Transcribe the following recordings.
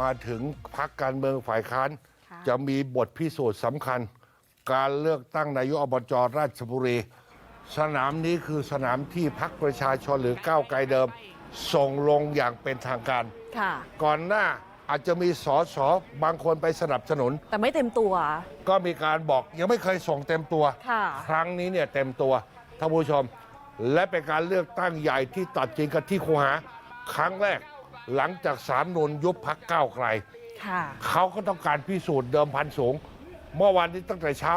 มาถึงพักการเมืองฝ่ายค้านค่ะจะมีบทพิสูจน์สำคัญ การเลือกตั้งนายกอบจราชบุรี สนามนี้คือสนามที่พักประชาชนหรือก้าวไกลเดิม ส่งลงอย่างเป็นทางการ ค่ะ ก่อนหน้าอาจจะมีสอสอบางคนไปสนับสนุน แต่ไม่เต็มตัว ก็มีการบอกยังไม่เคยส่งเต็มตัว ค่ะ ครั้งนี้เนี่ยเต็มตัวท่านผู้ชม และเป็นการเลือกตั้งใหญ่ที่ตัดจริงกันที่คูหา ครั้งแรก หลังจากสารนุนยุบพักก้าวไกลค่ะเขาก็ต้องการพิสูจน์เดิมพันสูง เมื่อวานนี้ตั้งแต่เช้า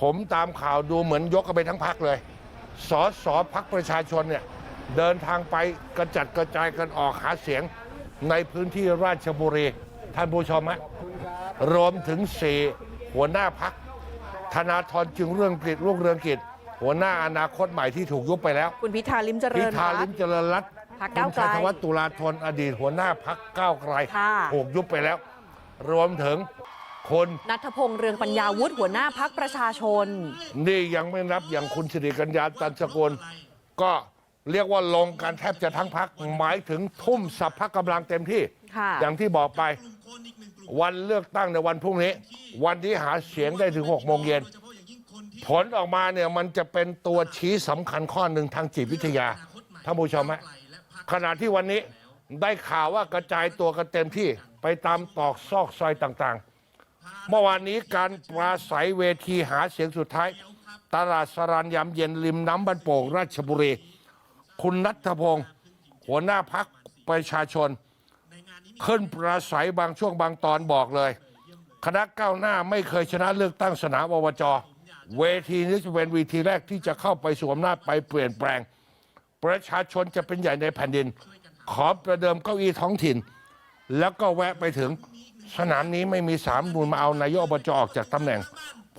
ผมตามข่าวดูเหมือนยกกันไปทั้งพักเลย สอสอพักประชาชนเนี่ยเดินทางไปกระจัดกระจายกันออกหาเสียงในพื้นที่ราชบุรี ท่านผู้ชมฮะรวมถึงสี่หัวหน้าพักธนาธรจึงเรื่องกิจรุ่งเรืองกิจหัวหน้าอนาคตใหม่ที่ถูกยุบไปแล้ว คุณพิธาลิมเจริพิญธารัลิตมน์เจริญรัตน์ พรรคคุก้าณวไกลชัยธวัฒน์ตุลาธนอดีตหัวหน้าพักก้าวไกลค่ะ ถูกยุบไปแล้ว รวมถึงคนนัทพงษ์เรืองปัญญาวุฒิหัวหน้าพักประชาชน นี่ยังไม่นับอย่างคุณสิริกัญญาตันสกุลก็เรียกว่าลงกันแทบจะทั้งพักหมายถึงทุ่มสัพพะกำลังเต็มที่ ค่ะ อย่างที่บอกไป วันเลือกตั้งในวันพรุ่งนี้ วันที่หาเสียงได้ถึง6โมงเย็น ผลออกมาเนี่ยมันจะเป็นตัวชี้สำคัญข้อหนึ่งทางจิตวิทยาท่านผู้ชมฮะ ขณะที่วันนี้ได้ข่าวว่ากระจายตัวกันเต็มที่ไปตามตอกซอกซอยต่างๆ เมื่อวานนี้การปราศัยเวทีหาเสียงสุดท้าย ตลาดสรานยามเย็นริมน้ำบันโป่งราชบุรี คุณนัทพงศ์หัวหน้าพักประชาชน ขึ้นปราศัยบางช่วงบางตอนบอกเลย คณะก้าวหน้าไม่เคยชนะเลือกตั้งสนามอบจเวทีนี้จะเป็นเวทีแรกที่จะเข้าไปสวมหน้าไปเปลี่ยนแปลง ประชาชนจะเป็นใหญ่ในแผ่นดิน ขอประเดิมเก้าอี้ท้องถิ่น แล้วก็แวะไปถึงสนามนี้ไม่มีสามนูนมาเอานายกอบจออกจากตำแหน่ง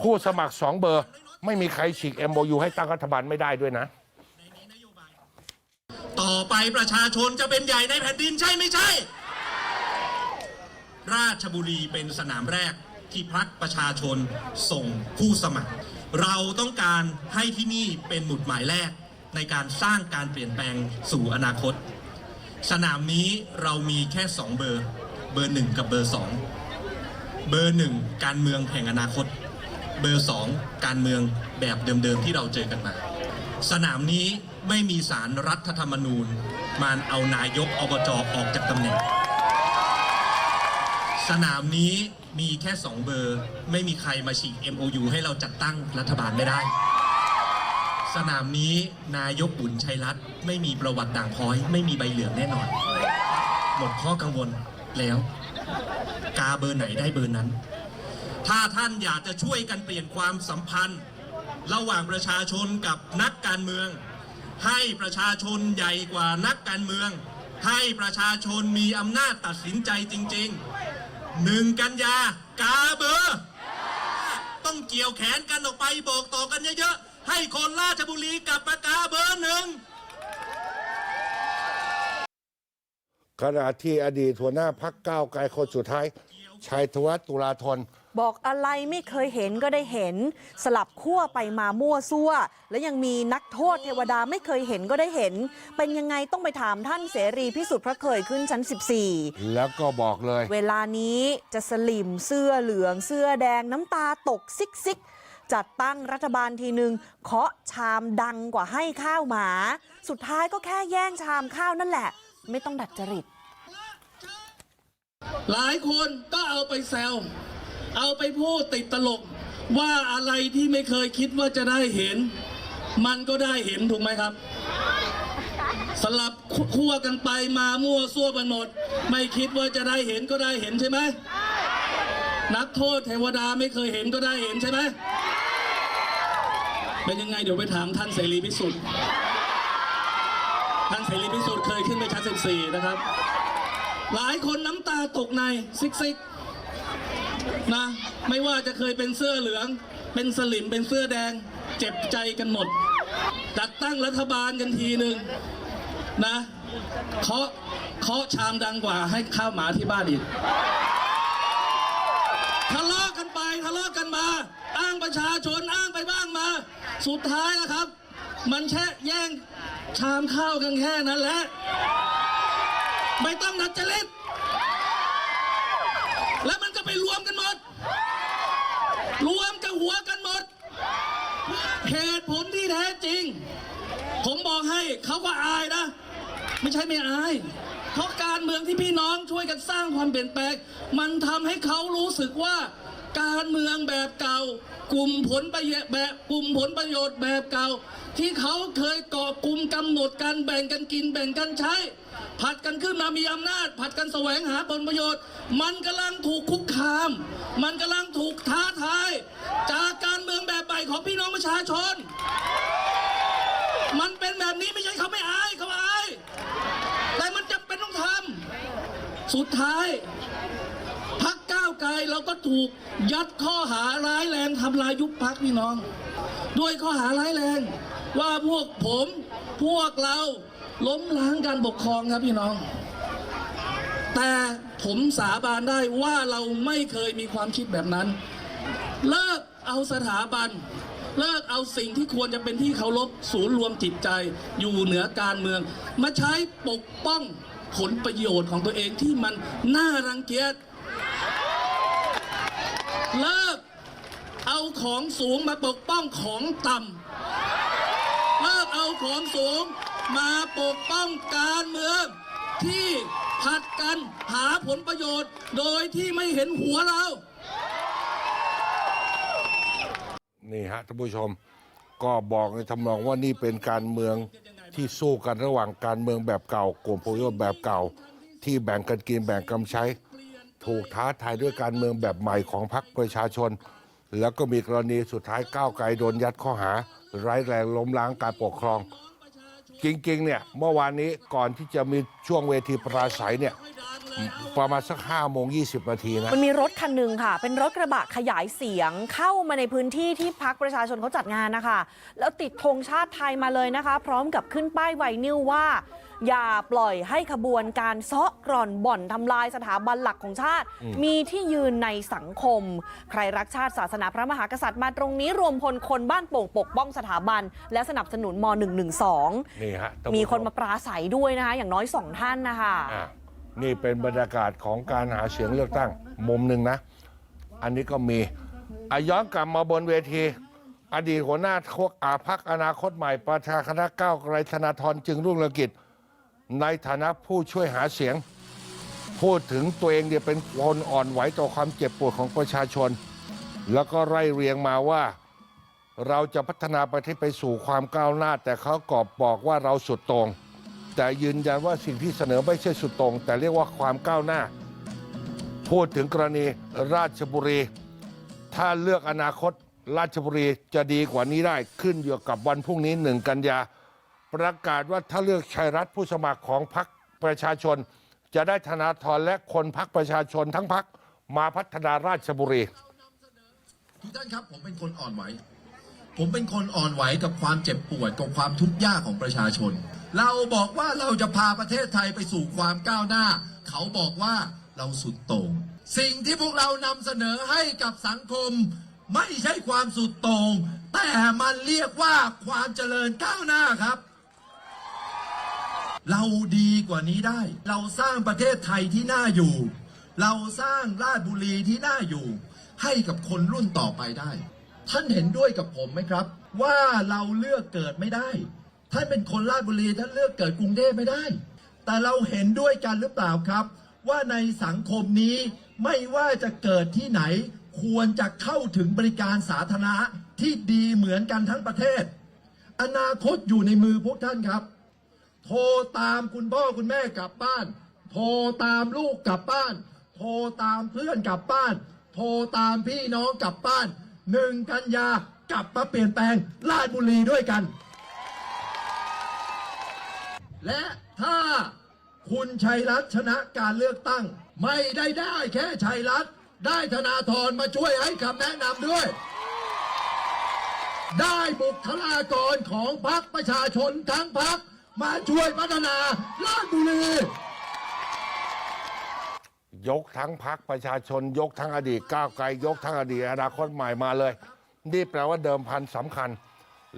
ผู้สมัครสองเบอร์ ไม่มีใครฉีก MOU ให้ตั้งรัฐบาลไม่ได้ด้วยนะ ต่อไปประชาชนจะเป็นใหญ่ในแผ่นดินใช่ไม่ใช่ ราชบุรีเป็นสนามแรกที่พักประชาชนส่งผู้สมัคร เราต้องการให้ที่นี่เป็นหมุดหมายแรก ในการสร้างการเปลี่ยนแปลงสู่อนาคต สนามนี้เรามีแค่สองเบอร์ เบอร์หนึ่งกับเบอร์สองเบอร์หนึ่งการเมืองแห่งอนาคต เบอร์สองการเมืองแบบเดิมๆที่เราเจอกันมา สนามนี้ไม่มีสารรัฐธรรมนูญมาเอานายกอบจออกจากตำแหน่ง สนามนี้มีแค่สองเบอร์ ไม่มีใครมาฉีก MOU ให้เราจัดตั้งรัฐบาลไม่ได้ สนามนี้นายกบุญชัยรัตน์ไม่มีประวัติด่างพร้อย ไม่มีใบเหลืองแน่นอน หมดข้อกังวลแล้ว กาเบอร์ไหนได้เบอร์นั้น ถ้าท่านอยากจะช่วยกันเปลี่ยนความสัมพันธ์ ระหว่างประชาชนกับนักการเมือง ให้ประชาชนใหญ่กว่านักการเมือง ให้ประชาชนมีอำนาจตัดสินใจจริงๆหนึ่งกันยากาเบอร์ ต้องเกี่ยวแขนกันออกไปบอกต่อกันเยอะๆ ให้คนราชบุรีกลับมากาเบอร์หนึ่งขณะที่อดีตหัวหน้าพักก้าวไกลคนสุดท้ายชัยธวัฒน์ตุลาธน บอกอะไรไม่เคยเห็นก็ได้เห็น สลับขั้วไปมามั่วซั่ว และยังมีนักโทษเทวดาไม่เคยเห็นก็ได้เห็น เป็นยังไงต้องไปถามท่านเสรีพิสุทธิ์พระเคยขึ้นชั้น 14 แล้วก็บอกเลย เวลานี้จะสลิมเสื้อเหลืองเสื้อแดงน้ำตาตกซิกซิก จัดตั้งรัฐบาลทีหนึ่งเคาะชามดังกว่าให้ข้าวหมา สุดท้ายก็แค่แย่งชามข้าวนั่นแหละ ไม่ต้องดัดจริต หลายคนก็เอาไปแซวเอาไปพูดติดตลก ว่าอะไรที่ไม่เคยคิดว่าจะได้เห็น มันก็ได้เห็นถูกไหมครับ สลับคั่วกันไปมามั่วซั่วกันหมด ไม่คิดว่าจะได้เห็นก็ได้เห็นใช่ไหมนักโทษเทวดาไม่เคยเห็นก็ได้เห็นใช่ไหม เป็นยังไงเดี๋ยวไปถามท่านเสรีพิสุทธิ์ ท่านเสรีพิสุทธิ์เคยขึ้นไปชั้น14 นะครับ หลายคนน้ำตาตกในซิกซิกนะ ไม่ว่าจะเคยเป็นเสื้อเหลือง เป็นสลิม เป็นเสื้อแดง เจ็บใจกันหมด จัดตั้งรัฐบาลกันทีหนึ่งนะเคาะเคาะชามดังกว่าให้ข้าวหมาที่บ้านอีกทะเลาะกันไปทะเลาะกันมา อ้างประชาชน สุดท้ายนะครับ มันแค่แย่งชามข้าวกันแค่นั้นแหละไม่ต้องนัดจลิตแล้วมันก็ไปรวมกันหมด รวมกับหัวกันหมด เหตุผลที่แท้จริง ผมบอกให้เขาก็อายนะ ไม่ใช่ไม่อาย เพราะการเมืองที่พี่น้องช่วยกันสร้างความเปลี่ยนแปลง มันทำให้เขารู้สึกว่า การเมืองแบบเก่า กลุ่มผลประโยชน์แบบกลุ่มผลประโยชน์แบบเก่า ที่เขาเคยเกาะกลุ่มกำหนดการแบ่งกันกินแบ่งกันใช้ ผัดกันขึ้นมามีอำนาจ ผัดกันแสวงหาผลประโยชน์ มันกำลังถูกคุกคาม มันกำลังถูกท้าทาย จากการเมืองแบบใหม่ของพี่น้องประชาชน มันเป็นแบบนี้ไม่ใช่เขาไม่อายเขาอายแต่มันจำเป็นต้องทำสุดท้ายาวไกลเราก็ถูกยัดข้อหาร้ายแรงทำลายยุบพักพี่น้อง ด้วยข้อหาร้ายแรง ว่าพวกผมพวกเราล้มล้างการปกครองครับพี่น้อง แต่ผมสาบานได้ว่าเราไม่เคยมีความคิดแบบนั้น เลิกเอาสถาบัน เลิกเอาสิ่งที่ควรจะเป็นที่เคารพศูนย์รวมจิตใจอยู่เหนือการเมือง มาใช้ปกป้องผลประโยชน์ของตัวเองที่มันน่ารังเกียจ เลิกเอาของสูงมาปกป้องของต่ำเลิกเอาของสูงมาปกป้องการเมืองที่ผัดกันหาผลประโยชน์ โดยที่ไม่เห็นหัวเรา นี่ฮะท่านผู้ชมก็บอกในทำนองว่านี่เป็นการเมืองที่สู้กันระหว่างการเมืองแบบเก่ากลุ่มผู้ยแบบเก่า ที่แบ่งกันกินแบ่งกันใช้ ถูกท้าทายด้วยการเมืองแบบใหม่ของพรรคประชาชน แล้วก็มีกรณีสุดท้ายก้าวไกลโดนยัดข้อหา ร้ายแรงล้มล้างการปกครอง จริงๆเนี่ยเมื่อวานนี้ก่อนที่จะมีช่วงเวทีปราศัยเนี่ย ประมาณสักห้าโมงยีนาทีนะ มันมีรถคันหนึ่งค่ะ เป็นรถกระบะขยายเสียงเข้ามาในพื้นที่ที่พักประชาชนเขาจัดงานนะคะ แล้วติดธงชาติไทยมาเลยนะคะ พร้อมกับขึ้นป้ายไวนิวว่า อย่าปล่อยให้ขบวนการเซาะกร่อนบ่อนทำลายสถาบันหลักของชาติ มีที่ยืนในสังคม ใครรักชาติศาสนาพระมหากษัตริย์มาตรงนี้รวมพลคนบ้านโป่งปกป้องสถาบัน และสนับสนุนม .112 นี่ฮะท่ผู้ชมีคนมาปราศัยด้วยนะคะ อย่างน้อยสองท่านนะคะอะ นี่เป็นบรรยากาศของการหาเสียงเลือกตั้ง มุมหนึ่งนะ อันนี้ก็มีอะย้อนกลับมาบนเวที อดีตหัวหน้าคกอาพักอนาคตใหม่ ประชาคณะก้าวไกลธนาธรจึงรุ่งเรืองกิจ ในฐานะผู้ช่วยหาเสียง พูดถึงตัวเองเนี่ยเป็นคนอ่อนไหวต่อความเจ็บปวดของประชาชน แล้วก็ไล่เรียงมาว่าเราจะพัฒนาประเทศไปสู่ความก้าวหน้า แต่เขากอบบอกว่าเราสุดโตรง แต่ยืนยันว่าสิ่งที่เสนอไม่ใช่สุดตรง แต่เรียกว่าความก้าวหน้า พูดถึงกรณีราชบุรี ถ้าเลือกอนาคตราชบุรีจะดีกว่านี้ได้ขึ้นอยู่กับวันพรุ่งนี้หนึ่งกันยา ประกาศว่าถ้าเลือกชัยรัฐผู้สมัครของพรรคประชาชน จะได้ธนาธรและคนพรรคประชาชนทั้งพรรคมาพัฒนาราชบุรีทุกท่านครับผมเป็นคนอ่อนไหว ผมเป็นคนอ่อนไหวกับความเจ็บปวดกับความทุกข์ยากของประชาชน เราบอกว่าเราจะพาประเทศไทยไปสู่ความก้าวหน้า เขาบอกว่าเราสุดโต่งสิ่งที่พวกเรานำเสนอให้กับสังคม ไม่ใช่ความสุดโต่งแต่มันเรียกว่าความเจริญก้าวหน้าครับ เราดีกว่านี้ได้ เราสร้างประเทศไทยที่น่าอยู่ เราสร้างราชบุรีที่น่าอยู่ ให้กับคนรุ่นต่อไปได้ ท่านเห็นด้วยกับผมไหมครับ ว่าเราเลือกเกิดไม่ได้ ท่านเป็นคนราชบุรีท่านเลือกเกิดกรุงเทพไม่ได้ แต่เราเห็นด้วยกันหรือเปล่าครับ ว่าในสังคมนี้ไม่ว่าจะเกิดที่ไหน ควรจะเข้าถึงบริการสาธารณะที่ดีเหมือนกันทั้งประเทศ อนาคตอยู่ในมือพวกท่านครับ โทรตามคุณพ่อคุณแม่กลับบ้าน โทรตามลูกกลับบ้าน โทรตามเพื่อนกลับบ้าน โทรตามพี่น้องกลับบ้าน หนึ่งกันยากลับมาเปลี่ยนแปลงราชบุรีด้วยกัน และถ้าคุณชัยรัตน์ชนะการเลือกตั้ง ไม่ได้ได้แค่ชัยรัตน์ได้ธนาธรมาช่วยให้คำแนะนำด้วย ได้บุคลากรของพรรคประชาชนทั้งพรรคมาช่วยพัฒนาราชบุรี ยกทั้งพักประชาชน ยกทั้งอดีตก้าวไกลยกทั้งอดีตอนาคตใหม่มาเลย นี่แปลว่าเดิมพันสำคัญ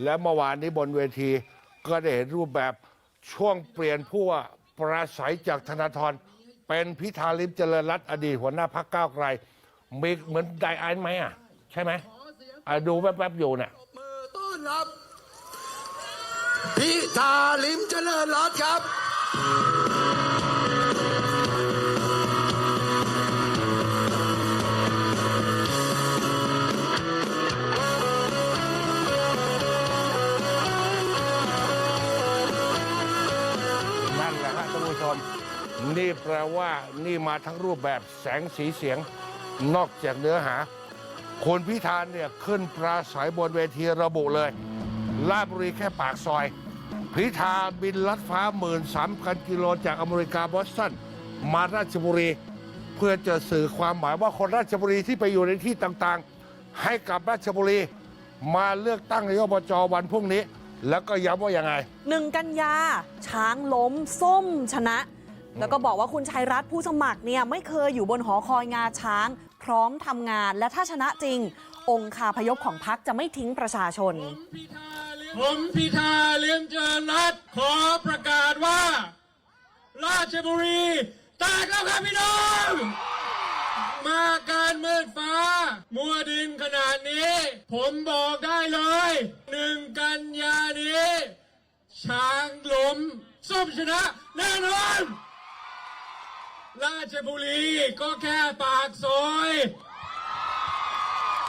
และเมื่อวานนี้บนเวทีก็ได้เห็นรูปแบบช่วงเปลี่ยนผู้ว่าปราศัยจากธนาธรเป็นพิธาลิมเจริญรัตอดีตหัวหน้าพักก้าวไกลมีเหมือนไดอันไหมอะ ใช่ไหมอะดูแป๊บๆอยู่เนี่ยมือต้อนรับ พิธาลิมเจริญรัตครับ นี่แปลว่านี่มาทั้งรูปแบบแสงสีเสียงนอกจากเนื้อหาคุณพิธานเนี่ยขึ้นปราศัยบนเวทีระบุเลยลาดบุรีแค่ปากซอย พิธาบินลัดฟ้าหมื่นสามพันกิโลจากอเมริกาบอสตันมาราชบุรี เพื่อจะสื่อความหมายว่าคนราชบุรีที่ไปอยู่ในที่ต่างๆ ให้กับราชบุรี มาเลือกตั้งนายกอบจวันพรุ่งนี้ แล้วก็ย้ำว่ายังไงหนึ่งกันยาช้างล้มส้มชนะ แล้วก็บอกว่าคุณชัยรัตน์ผู้สมัครเนี่ยไม่เคยอยู่บนหอคอยงาช้าง พร้อมทำงานและถ้าชนะจริง องค์คาพยพของพักจะไม่ทิ้งประชาชน ผมพิธาเลี้ยงเจริญรัตน์ขอประกาศว่า ราชบุรีแตกแล้วครับพี่น้องมาการมืดฟ้า มัวดินขนาดนี้ ผมบอกได้เลยหนึ่งกันยานี้ ช้างล้มส้มชนะแน่นอน ราชบุรีก็แค่ปากซอย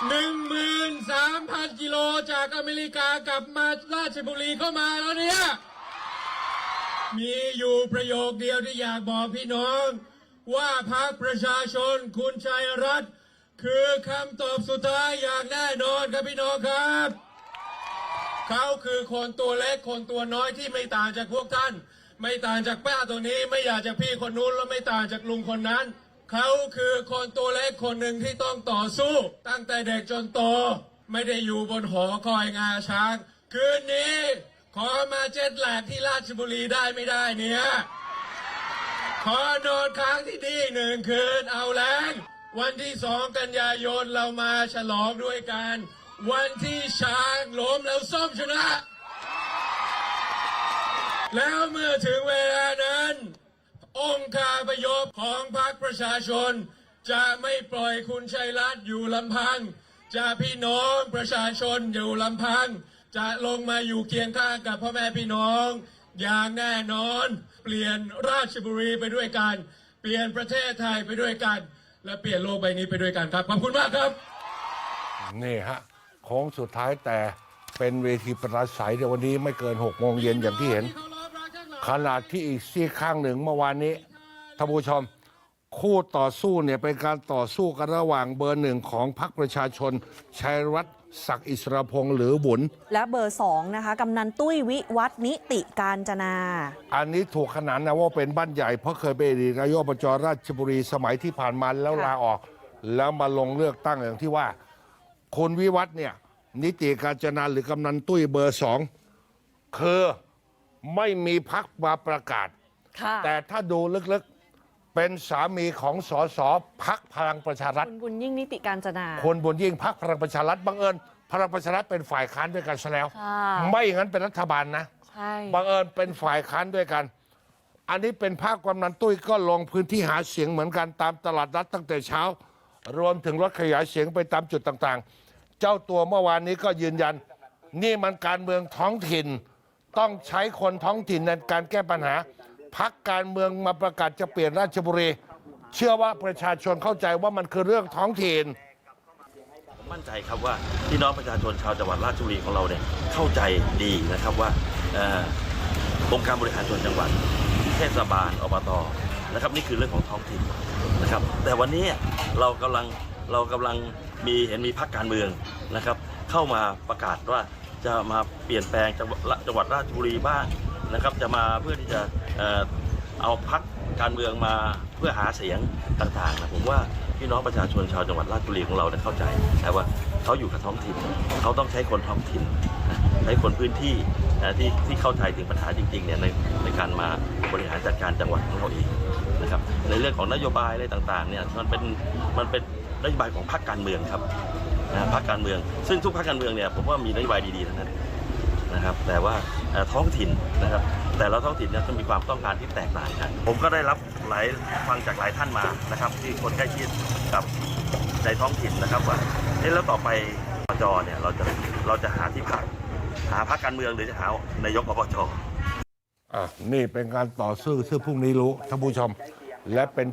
หนึ่งหมื่นสามพันกิโลจากอเมริกากลับมาราชบุรีก็มาแล้วเนี่ย มีอยู่ประโยคเดียวที่อยากบอกพี่น้อง ว่าพรรคประชาชนคุณชัยรัตน์คือคำตอบสุดท้ายอย่างแน่นอนครับพี่น้องครับ เขาคือคนตัวเล็กคนตัวน้อยที่ไม่ต่างจากพวกท่าน ไม่ต่างจากป้าตัวนี้ ไม่อยากจากพี่คนนู้นแล้วไม่ต่างจากลุงคนนั้น เขาคือคนตัวเล็กคนหนึ่งที่ต้องต่อสู้ ตั้งแต่เด็กจนโต ไม่ได้อยู่บนหอคอยงาช้าง คืนนี้ ขอมาเจ็ดแหลกที่ราชบุรีได้ไม่ได้เนี่ยขอนอนค้างที่นี่หนึ่งคืนเอาแรงวันที่สองกันยายนเรามาฉลองด้วยกัน วันที่ช้างล้มแล้วส้มชนะ แล้วเมื่อถึงเวลานั้น องค์คาพยพของพรรคประชาชน จะไม่ปล่อยคุณชัยรัตน์อยู่ลำพัง จะพี่น้องประชาชนอยู่ลำพัง จะลงมาอยู่เคียงข้างกับพ่อแม่พี่น้อง อย่างแน่นอน เปลี่ยนราชบุรีไปด้วยกัน เปลี่ยนประเทศไทยไปด้วยกัน และเปลี่ยนโลกใบนี้ไปด้วยกันครับขอบคุณมากครับนี่ฮะโค้งสุดท้ายแต่เป็นเวทีปราศัยในวันนี้ไม่เกิน6โมงเย็นอย่างที่เห็น ขนาดที่อีกซี่ข้างหนึ่งเมื่อวานนี้ท่านผู้ชม คู่ต่อสู้เนี่ยเป็นการต่อสู้กันระหว่างเบอร์หนึ่งของพรรคประชาชนชัยรัตน์ศักดิ์อิสรพงษ์หรือบุญ และเบอร์สองนะคะกำนันตุ้ยวิวัฒน์นิติการจนา อันนี้ถูกขนานนะว่าเป็นบ้านใหญ่เพราะเคยเป็นอดีตนายกอบจราชบุรีสมัยที่ผ่านมาแล้วค่ะลาออก แล้วมาลงเลือกตั้งอย่างที่ว่าคุณวิวัฒน์เนี่ยนิติการจนาหรือกำนันตุ้ยเบอร์สองคือ ไม่มีพักมาประกาศ ค่ะแต่ถ้าดูลึกๆ เป็นสามีของสสพักพลังประชารัฐ คุณบุญยิ่งนิติการจนา คนบุญยิ่งพักพลังประชารัฐบังเอิญพลังประชารัฐเป็นฝ่ายค้านด้วยกันซะแล้ว ค่ะ ไม่อย่างนั้นเป็นรัฐบาลนะ ใช่ บังเอิญเป็นฝ่ายค้านด้วยกัน อันนี้เป็นภาคกำนันตุ้ยก็ลงพื้นที่หาเสียงเหมือนกันตามตลาดนัดตั้งแต่เช้า รวมถึงรถขยายเสียงไปตามจุดต่างๆ เจ้าตัวเมื่อวานนี้ก็ยืนยัน นี่มันการเมืองท้องถิ่น ต้องใช้คนท้องถิ่นในการแก้ปัญหา พักการเมืองมาประกาศจะเปลี่ยนราชบุรี เชื่อว่าประชาชนเข้าใจว่ามันคือเรื่องท้องถิ่น ผมมั่นใจครับว่าพี่น้องประชาชนชาวจังหวัดราชบุรีของเราเนี่ยเข้าใจดีนะครับว่าเอ่อองค์การบริหารส่วนจังหวัดเทศบาลอบตนะครับ นี่คือเรื่องของท้องถิ่นนะครับ แต่วันนี้เรากำลังเรากำลังมีเห็นมีพรรคการเมืองนะครับ เข้ามาประกาศว่า จะมาเปลี่ยนแปลงจังหวัดจังหวัดราชบุรีบ้างนะครับ จะมาเพื่อที่จะเอาพรรคการเมืองมาเพื่อหาเสียงต่างๆนะผมว่าพี่น้องประชาชนชาวจังหวัดราชบุรีของเราเนี่ยเข้าใจแต่ว่าเขาอยู่กับท้องถิ่นเขาต้องใช้คนท้องถิ่นใช้คนพื้นที่ที่ที่เข้าใจถึงปัญหาจริงๆเนี่ยในในการมาบริหารจัดการจังหวัดของเราเองนะครับในเรื่องของนโยบายอะไรต่างๆเนี่ยมันเป็นมันเป็นนโยบายของพรรคการเมืองครับ นะพรรคการเมือง ซึ่งทุกพรรคการเมืองเนี่ยผมว่ามีนโยบายดีๆทั้งนั้นนะครับแต่ว่าท้องถิ่นนะครับแต่ละท้องถิ่นเนี่ยต้องมีความต้องการที่แตกต่างกัน ผมก็ได้รับหลายฟังจากหลายท่านมานะครับ ที่คนใกล้ชิดกับในท้องถิ่นนะครับว่าเอ๊ะแล้วต่อไปจเนี่ยเราจะเราจะหาที่พักหาพรรคการเมืองหรือจะหานายกอบจอะนี่เป็นการต่อสู้ซึ่งพรุ่งนี้รู้ท่านผู้ชม และเป็น